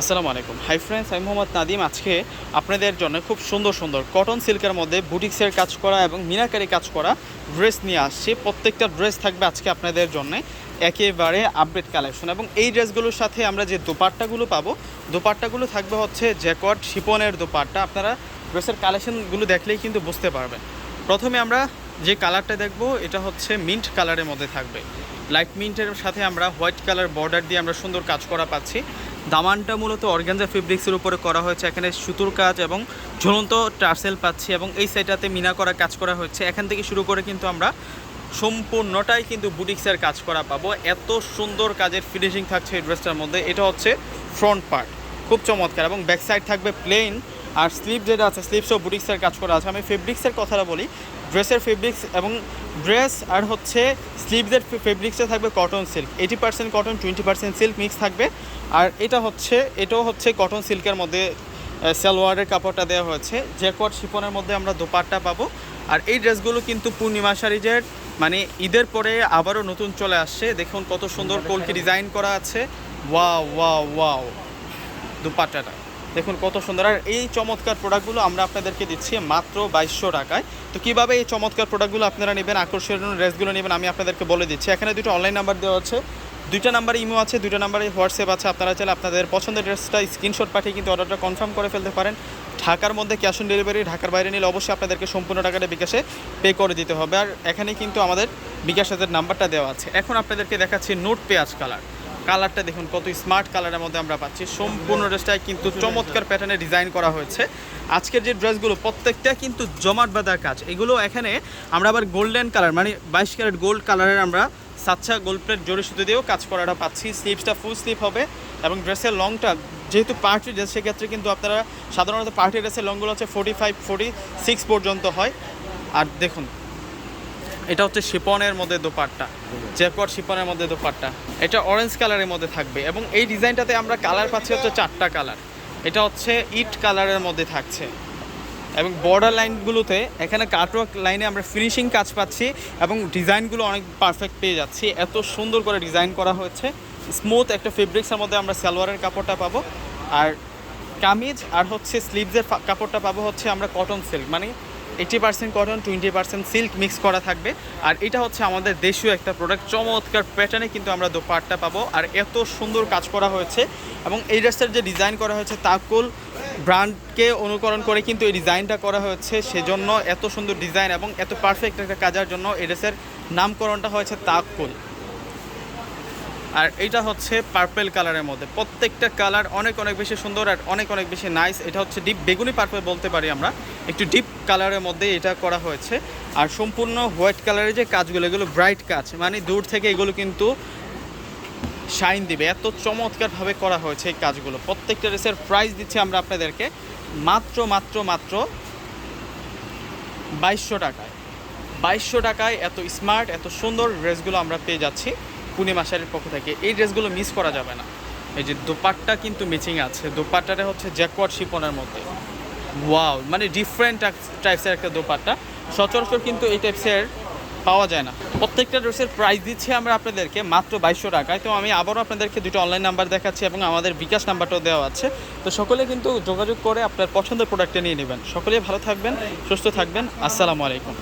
আসসালামু আলাইকুম। Hi friends আমি মোহাম্মদ নাদিম আজকে আপনাদের জন্য খুব সুন্দর সুন্দর কটন সিল্কের মধ্যে বুটিক্সের কাজ করা এবং মিনাকারি কাজ করা ড্রেস নিয়ে আসছি। প্রত্যেকটা ড্রেস থাকবে আজকে আপনাদের জন্য। একেবারে আপডেট কালেকশন এবং এই ড্রেসগুলোর সাথে আমরা যে দোপাট্টাগুলো পাবো, দোপাট্টাগুলো থাকবে হচ্ছে জ্যাকট শিপনের দোপাট্টা। আপনারা ড্রেসের কালেকশনগুলো দেখলেই কিন্তু বুঝতে পারবেন। প্রথমে আমরা যে কালারটা দেখব, এটা হচ্ছে মিন্ট কালারের মধ্যে থাকবে। লাইট মিন্টের সাথে আমরা হোয়াইট কালার বর্ডার দিয়ে আমরা সুন্দর কাজ করা পাচ্ছি। দামানটা মূলত অর্গানজা ফেব্রিক্সের উপরে করা হয়েছে। এখানে সুতোর কাজ এবং ঝুলন্ত টার্সেল পাচ্ছি এবং এই সাইডটাতে মিনা করা কাজ করা হচ্ছে এখান থেকে শুরু করে কিন্তু আমরা সম্পূর্ণটাই কিন্তু বুটিক্সের কাজ করা পাবো। এত সুন্দর কাজের ফিনিশিং থাকছে এই ড্রেসটার মধ্যে। এটা হচ্ছে ফ্রন্ট পার্ট খুব চমৎকার এবং ব্যাক সাইড থাকবে প্লেন আর স্লিপ যেটা আছে স্লিপসও বুটিক্সের কাজ করা আছে। আমি ফেব্রিক্সের কথাটা বলি। ড্রেসের ফেব্রিক্স এবং ড্রেস আর হচ্ছে স্লিভসের ফেব্রিক্সে থাকবে cotton silk eighty percent cotton twenty percent silk mix থাকবে। আর এটা হচ্ছে এটাও হচ্ছে কটন সিল্কের মধ্যে সালোয়ারের কাপড়টা দেওয়া হয়েছে। জ্যাকট শিপনের মধ্যে আমরা দোপাট্টা পাবো। আর এই ড্রেসগুলো কিন্তু পূর্ণিমা শাড়িজের মানে ঈদের পরে আবারও নতুন চলে আসছে। দেখুন কত সুন্দর কলকি ডিজাইন করা আছে। Wow wow wow. দুপাট্টাটা। দেখুন কত সুন্দর। আর এই চমৎকার প্রোডাক্টগুলো আমরা আপনাদেরকে দিচ্ছি মাত্র বাইশশো টাকায়। তো কীভাবে এই চমৎকার প্রোডাক্টগুলো আপনারা নেবেন, আকর্ষণীয় ড্রেসগুলো নেবেন, আমি আপনাদেরকে বলে দিচ্ছি। এখানে দুটো অনলাইন নাম্বার দেওয়া আছে। দুইটা নাম্বারে ইমো আছে, দুইটা নাম্বারে হোয়াটসঅ্যাপ আছে। আপনারা চাইলে আপনাদের পছন্দের ড্রেসটা স্ক্রিনশট পাঠিয়ে কিন্তু অর্ডারটা কনফার্ম করে ফেলতে পারেন। ঢাকার মধ্যে ক্যাশ অন ডেলিভারি ঢাকার বাইরে নিলে অবশ্যই আপনাদেরকে সম্পূর্ণ টাকাটা বিকাশে পে করে দিতে হবে। আর এখানে কিন্তু আমাদের বিকাশ বিকাশের নাম্বারটা দেওয়া আছে। এখন আপনাদেরকে দেখাচ্ছি নোট পেঁয়াজ কালার কালারটা দেখুন, কত স্মার্ট কালারের মধ্যে আমরা পাচ্ছি। সম্পূর্ণ ড্রেসটাই কিন্তু চমৎকার প্যাটার্নে ডিজাইন করা হয়েছে। আজকের যে ড্রেসগুলো, প্রত্যেকটা কিন্তু জমাট বাঁধার কাজ। এগুলো এখানে আমরা আবার গোল্ডেন কালার মানে বাইশ ক্যারেট গোল্ড কালারের আমরা সাচ্চা গোল্ড প্লেট জোরে সুতো দিয়েও কাজ করাটা পাচ্ছি। স্লিপসটা ফুল স্লিপ হবে এবং ড্রেসের লংটা যেহেতু পার্টি ড্রেস সেক্ষেত্রে কিন্তু আপনারা সাধারণত পার্টি ড্রেসের লংগুলো হচ্ছে ফোর্টি ফাইভ ফোর্টি সিক্স পর্যন্ত হয়। আর দেখুন এটা হচ্ছে শিপনের মধ্যে দোপাট্টা। জ্যাকট শিপনের মধ্যে দোপাট্টা। এটা অরেঞ্জ কালারের মধ্যে থাকবে এবং এই ডিজাইনটাতে আমরা কালার পাচ্ছি হচ্ছে চারটা কালার এটা হচ্ছে ইট কালারের মধ্যে থাকছে। এবং বর্ডার লাইনগুলোতে এখানে কাটওয়ার্ক লাইনে আমরা ফিনিশিং কাজ পাচ্ছি এবং ডিজাইনগুলো অনেক পারফেক্ট পেয়ে যাচ্ছি। এত সুন্দর করে ডিজাইন করা হয়েছে। স্মুথ একটা ফেব্রিক্সের মধ্যে আমরা সালোয়ারের কাপড়টা পাবো। আর কামিজ আর হচ্ছে স্লিভসের কাপড়টা পাবো হচ্ছে আমরা কটন সিল্ক মানে eighty percent cotton twenty percent silk mix করা থাকবে। আর এটা হচ্ছে আমাদের দেশীয় একটা প্রোডাক্ট চমৎকার প্যাটার্নে কিন্তু আমরা দোপাট্টা পাবো। আর এত সুন্দর কাজ করা হয়েছে এবং এই ড্রেসটার যে ডিজাইন করা হয়েছে, তাকুল ব্র্যান্ডকে অনুকরণ করে কিন্তু এই ডিজাইনটা করা হয়েছে। সেজন্য এত সুন্দর ডিজাইন এবং এত পারফেক্ট একটা কাজের জন্য এই ড্রেসের নামকরণটা হয়েছে তাকুল। আর এটা হচ্ছে পার্পেল কালারের মধ্যে। প্রত্যেকটা কালার অনেক অনেক বেশি সুন্দর আর অনেক অনেক বেশি নাইস এটা হচ্ছে ডিপ বেগুনি পার্পেল বলতে পারি আমরা। একটু ডিপ কালারের মধ্যে এটা করা হয়েছে। আর সম্পূর্ণ হোয়াইট কালারের যে কাজগুলো, এগুলো ব্রাইট কাজ। মানে দূর থেকে এগুলো কিন্তু শাইন দিবে। এত চমৎকারভাবে করা হয়েছে এই কাজগুলো। প্রত্যেকটা ড্রেসের প্রাইস দিচ্ছি আমরা আপনাদেরকে। মাত্র মাত্র মাত্র বাইশশো টাকায়। বাইশশো টাকায় এত স্মার্ট এত সুন্দর ড্রেসগুলো আমরা পেয়ে যাচ্ছি। পূর্ণিমা শাড়ির পক্ষ থেকে এই ড্রেসগুলো মিস করা যাবে না। এই যে দোপাট্টা কিন্তু ম্যাচিং আছে। দোপাট্টাটা হচ্ছে জ্যাকওয়ার্ড শিপনের মধ্যে। ওয়াও মানে ডিফারেন্ট টাইপসের একটা দোপাট্টা। সচরাচর কিন্তু এই টাইপসের পাওয়া যায় না। প্রত্যেকটা ড্রেসের প্রাইস দিচ্ছি আমরা আপনাদেরকে মাত্র বাইশশো টাকায়। তো আমি আবারও আপনাদেরকে দুটো অনলাইন নাম্বার দেখাচ্ছি এবং আমাদের বিকাশ নাম্বারটাও দেওয়া আছে। তো সকলে কিন্তু যোগাযোগ করে আপনার পছন্দের প্রোডাক্টটা নিয়ে নেবেন। সকলেই ভালো থাকবেন, সুস্থ থাকবেন। আসসালামু আলাইকুম।